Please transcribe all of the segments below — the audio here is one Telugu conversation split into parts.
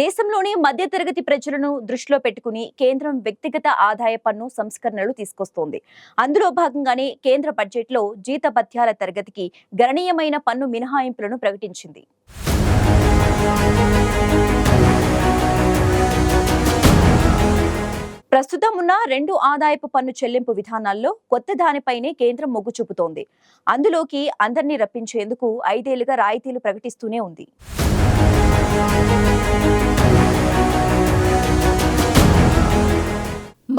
దేశంలోని మధ్యతరగతి ప్రజలను దృష్టిలో పెట్టుకుని కేంద్రం వ్యక్తిగత ఆదాయ పన్ను సంస్కరణలు తీసుకొస్తోంది. అందులో భాగంగానే కేంద్ర బడ్జెట్లో జీతభత్యాల తరగతికి గణనీయమైన పన్ను మినహాయింపులను ప్రకటించింది. ప్రస్తుతం ఉన్న రెండు ఆదాయపు పన్ను చెల్లింపు విధానాల్లో కొత్త దానిపైనే కేంద్రం మొగ్గు చూపుతోంది. అందులోకి అందరినీ రప్పించేందుకు ఐదేళ్ళుగా రాయితీలు ప్రకటిస్తూనే ఉంది.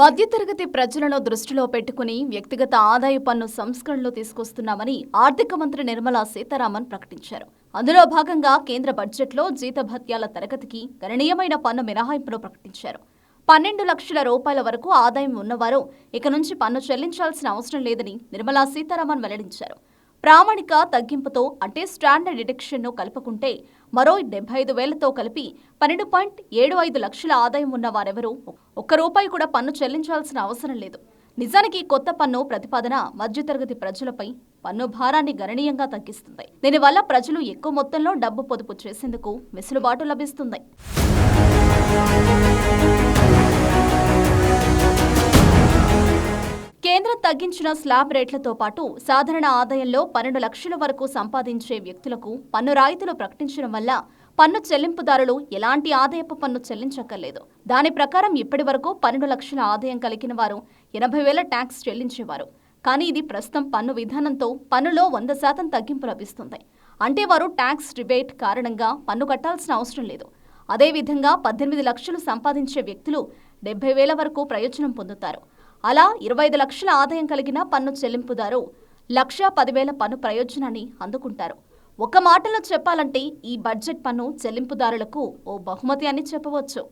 మధ్యతరగతి ప్రజలను దృష్టిలో పెట్టుకుని వ్యక్తిగత ఆదాయ పన్ను సంస్కరణలు తీసుకొస్తున్నామని ఆర్థిక మంత్రి నిర్మలా సీతారామన్ ప్రకటించారు. అందులో భాగంగా కేంద్ర బడ్జెట్లో జీతభత్యాల తరగతికి గణనీయమైన పన్ను మినహాయింపును ప్రకటించారు. పన్నెండు లక్షల రూపాయల వరకు ఆదాయం ఉన్నవారు ఇక నుంచి పన్ను చెల్లించాల్సిన అవసరం లేదని నిర్మలా సీతారామన్ వెల్లడించారు. ప్రామాణిక తగ్గింపుతో అంటే స్టాండర్డ్ డిడక్షన్ను కలుపుకుంటే మరో డెబ్బై ఐదు వేలతో కలిపి పన్నెండు పాయింట్ ఏడు ఐదు లక్షల ఆదాయం ఉన్న వారెవరూ ఒక్క రూపాయి కూడా పన్ను చెల్లించాల్సిన అవసరం లేదు. నిజానికి కొత్త పన్ను ప్రతిపాదన మధ్యతరగతి ప్రజలపై పన్ను భారాన్ని గణనీయంగా తగ్గిస్తుంది. దీనివల్ల ప్రజలు ఎక్కువ మొత్తంలో డబ్బు పొదుపు చేసేందుకు వెసులుబాటు లభిస్తుంది. తగ్గించిన స్లాబ్ రేట్లతో పాటు సాధారణ ఆదాయంలో పన్నెండు లక్షల వరకు సంపాదించే వ్యక్తులకు పన్ను రాయితీలు ప్రకటించడం వల్ల పన్ను చెల్లింపుదారులు ఎలాంటి ఆదాయపు పన్ను చెల్లించక్కర్లేదు. దాని ప్రకారం ఇప్పటి వరకు పన్నెండు లక్షల ఆదాయం కలిగిన వారు ఎనభై వేల ట్యాక్స్ చెల్లించేవారు. కానీ ఇది ప్రస్తుతం పన్ను విధానంతో పన్నులో వంద శాతం తగ్గింపు లభిస్తుంది. అంటే వారు ట్యాక్స్ రిబేట్ కారణంగా పన్ను కట్టాల్సిన అవసరం లేదు. అదేవిధంగా పద్దెనిమిది లక్షలు సంపాదించే వ్యక్తులు డెబ్బై వేల వరకు ప్రయోజనం పొందుతారు. అలా ఇరవై ఐదు లక్షల ఆదాయం కలిగిన పన్ను చెల్లింపుదారు లక్ష పదివేల పన్ను ప్రయోజనాన్ని అందుకుంటారు. ఒక మాటలో చెప్పాలంటే ఈ బడ్జెట్ పన్ను చెల్లింపుదారులకు ఓ బహుమతి అని చెప్పవచ్చు.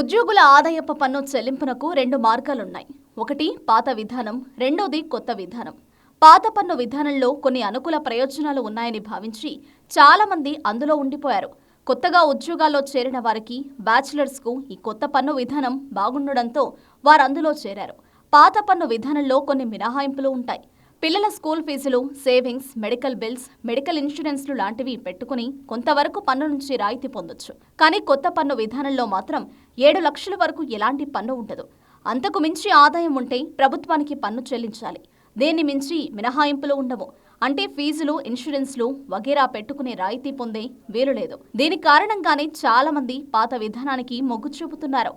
ఉద్యోగుల ఆదాయపు పన్ను చెల్లింపునకు రెండు మార్గాలున్నాయి. ఒకటి పాత విధానం. రెండోది కొత్త విధానం. పాత పన్ను విధానంలో కొన్ని అనుకూల ప్రయోజనాలు ఉన్నాయని భావించి చాలామంది అందులో ఉండిపోయారు. కొత్తగా ఉద్యోగాల్లో చేరిన వారికి బ్యాచిలర్స్కు ఈ కొత్త పన్ను విధానం బాగుండడంతో వారు అందులో చేరారు. పాత పన్ను విధానంలో కొన్ని మినహాయింపులు ఉంటాయి. పిల్లల స్కూల్ ఫీజులు సేవింగ్స్ మెడికల్ బిల్స్ మెడికల్ ఇన్సూరెన్స్లు లాంటివి పెట్టుకుని కొంతవరకు పన్ను నుంచి రాయితీ పొందొచ్చు. కానీ కొత్త పన్ను విధానంలో మాత్రం ఏడు లక్షల వరకు ఎలాంటి పన్ను ఉండదు. అంతకు మించి ఆదాయం ఉంటే ప్రభుత్వానికి పన్ను చెల్లించాలి. దేన్ని మించి మినహాయింపులు ఉండవు. అంటే ఫీజులు ఇన్సూరెన్స్లు వగేరా పెట్టుకునే రాయితీ పొందే వీలు లేదు దీని కారణంగానే చాలా మంది పాత విధానానికి మొగ్గు చూపుతున్నారు.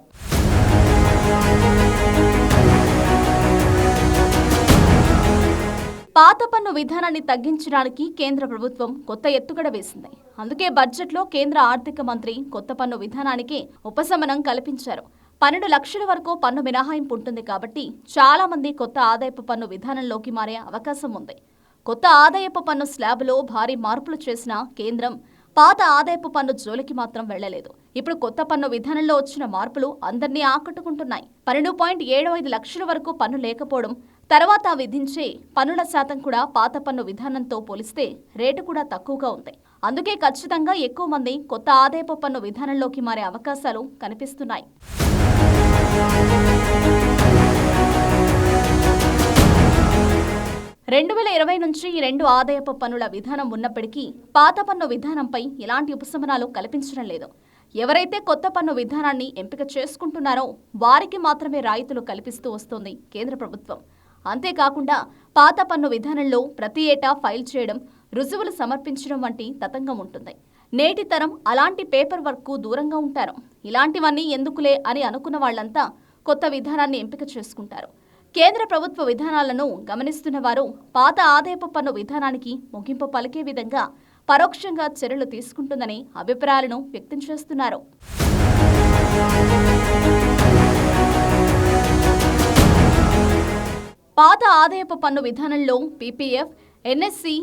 పాత పన్ను విధానాన్ని తగ్గించడానికి కేంద్ర ప్రభుత్వం కొత్త ఎత్తుగడ వేసింది. అందుకే బడ్జెట్లో కేంద్ర ఆర్థిక మంత్రి కొత్త పన్ను విధానానికి ఉపశమనం కల్పించారు. పన్నెండు లక్షల వరకు పన్ను మినహాయింపు ఉంటుంది కాబట్టి చాలా మంది కొత్త ఆదాయపు పన్ను విధానంలోకి మారే అవకాశం ఉంది. కొత్త ఆదాయపు పన్ను స్లాబ్లో భారీ మార్పులు చేసిన కేంద్రం పాత ఆదాయపు పన్ను జోలికి మాత్రం వెళ్ళలేదు ఇప్పుడు కొత్త పన్ను విధానంలో వచ్చిన మార్పులు అందరినీ ఆకట్టుకుంటున్నాయి. పన్నెండు పాయింట్ ఏడు ఐదు లక్షల వరకు పన్ను లేకపోవడం తర్వాత విధించే పన్నుల శాతం కూడా పాత పన్ను విధానంతో పోలిస్తే రేటు కూడా తక్కువగా ఉంది. అందుకే ఖచ్చితంగా ఎక్కువ మంది కొత్త ఆదాయపు పన్ను విధానంలోకి మారే అవకాశాలు కనిపిస్తున్నాయి. రెండు వేల ఇరవై నుంచి ఈ రెండు ఆదాయపు పన్నుల విధానం ఉన్నప్పటికీ పాత పన్ను విధానంపై ఎలాంటి ఉపశమనాలు కల్పించడం లేదు. ఎవరైతే కొత్త పన్ను విధానాన్ని ఎంపిక చేసుకుంటున్నారో వారికి మాత్రమే రాయితీలు కల్పిస్తూ వస్తోంది కేంద్ర ప్రభుత్వం. అంతేకాకుండా పాత పన్ను విధానంలో ప్రతి ఏటా ఫైల్ చేయడం రుజువులు సమర్పించడం వంటి తతంగం ఉంటుంది. నేటి తరం అలాంటి పేపర్ వర్క్కు దూరంగా ఉంటారు. ఇలాంటివన్నీ ఎందుకులే అని అనుకున్న వాళ్ళంతా కొత్త విధానాన్ని ఎంపిక చేసుకుంటారు. కేంద్ర ప్రభుత్వ విధానాలను గమనిస్తున్న వారు పాత ఆదాయపు పన్ను విధానానికి ముగింపు పలికే విధంగా పరోక్షంగా చర్యలు తీసుకుంటుందని అభిప్రాయాలను వ్యక్తం చేస్తున్నారు. పాత ఆదాయపు పన్ను విధానంలో పీపీఎఫ్ ఎన్ఎస్సి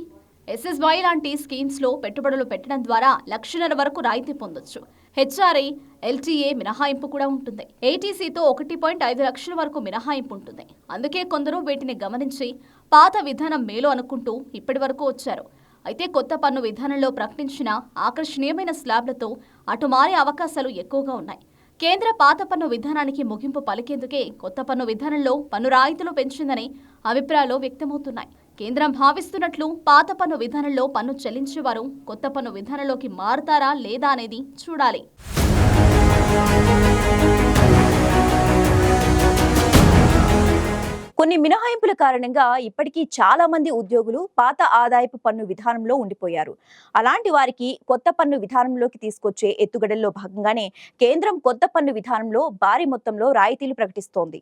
ఎస్ఎస్వై లాంటి స్కీమ్స్లో పెట్టుబడులు పెట్టడం ద్వారా లక్షన్నర వరకు రాయితీ పొందొచ్చు. హెచ్ఆర్ఐ ఎల్టీఏ మినహాయింపు కూడా ఉంటుంది. ఏటీసీతో ఒకటి పాయింట్ ఐదు లక్షల వరకు మినహాయింపు ఉంటుంది. అందుకే కొందరు వీటిని గమనించి పాత విధానం మేలు అనుకుంటూ ఇప్పటి వరకు వచ్చారు. అయితే కొత్త పన్ను విధానంలో ప్రకటించిన ఆకర్షణీయమైన స్లాబ్లతో అటు మారే అవకాశాలు ఎక్కువగా ఉన్నాయి. కేంద్ర పాత పన్ను విధానానికి ముగింపు పలికేందుకే కొత్త పన్ను విధానంలో పన్ను రాయితీలు పెంచిందని అభిప్రాయాలు వ్యక్తమవుతున్నాయి. కేంద్రం భావిస్తున్నట్లు పాత పన్ను విధానంలో పన్ను చెల్లించేవారు కొత్త పన్ను విధానంలోకి మారుతారా లేదా అనేది చూడాలి. కొన్ని మినహాయింపుల కారణంగా ఇప్పటికీ చాలా మంది ఉద్యోగులు పాత ఆదాయపు పన్ను విధానంలో ఉండిపోయారు. అలాంటి వారికి కొత్త పన్ను విధానంలోకి తీసుకొచ్చే ఎత్తుగడల్లో భాగంగానే కేంద్రం కొత్త పన్ను విధానంలో భారీ మొత్తంలో రాయితీలు ప్రకటిస్తోంది.